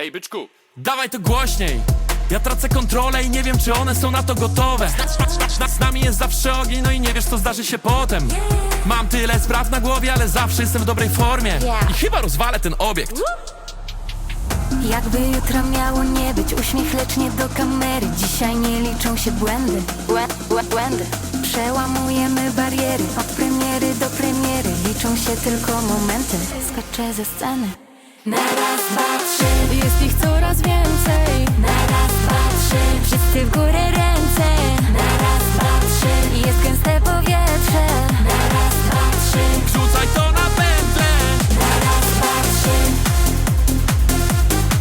Ej, byczku, Dawaj to głośniej. Ja tracę kontrolę i nie wiem czy one są na to gotowe. Z nami jest zawsze ogień, no i nie wiesz co zdarzy się potem. Mam tyle spraw na głowie, ale zawsze jestem w dobrej formie. I chyba rozwalę ten obiekt. Jakby jutro miało nie być Uśmiech lecz nie do kamery. Dzisiaj nie liczą się błędy. Błę, błę, Błędy. Przełamujemy bariery Od premiery do premiery. Liczą się tylko momenty. Skaczę ze sceny. Na raz, dwa, coraz więcej. Na raz, dwa, trzy. Wszyscy w górę ręce. Na raz, dwa, trzy. Jest gęste powietrze. Na raz, dwa, trzy. Rzucaj to na pętlę. Na raz, dwa, trzy.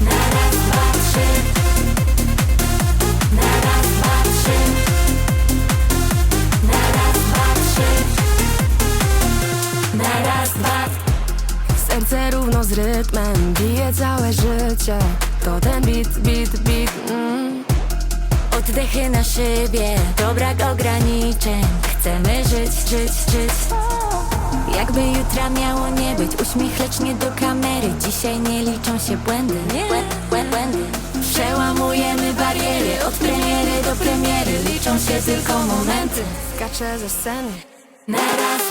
Na raz, dwa, trzy. Na raz, dwa, trzy. Na raz, dwa, trzy. Na raz, dwa, Serce równo z rytmem bije całe życie To ten beat, beat, beat mm. Oddechy na szybie, to brak ograniczeń. Chcemy żyć, żyć, żyć. Jakby jutra miało nie być Uśmiech lecz nie do kamery. Dzisiaj nie liczą się błędy Błę, błę, Błędy Przełamujemy bariery Od premiery do premiery. Liczą się tylko momenty. Skaczę ze sceny. Na raz,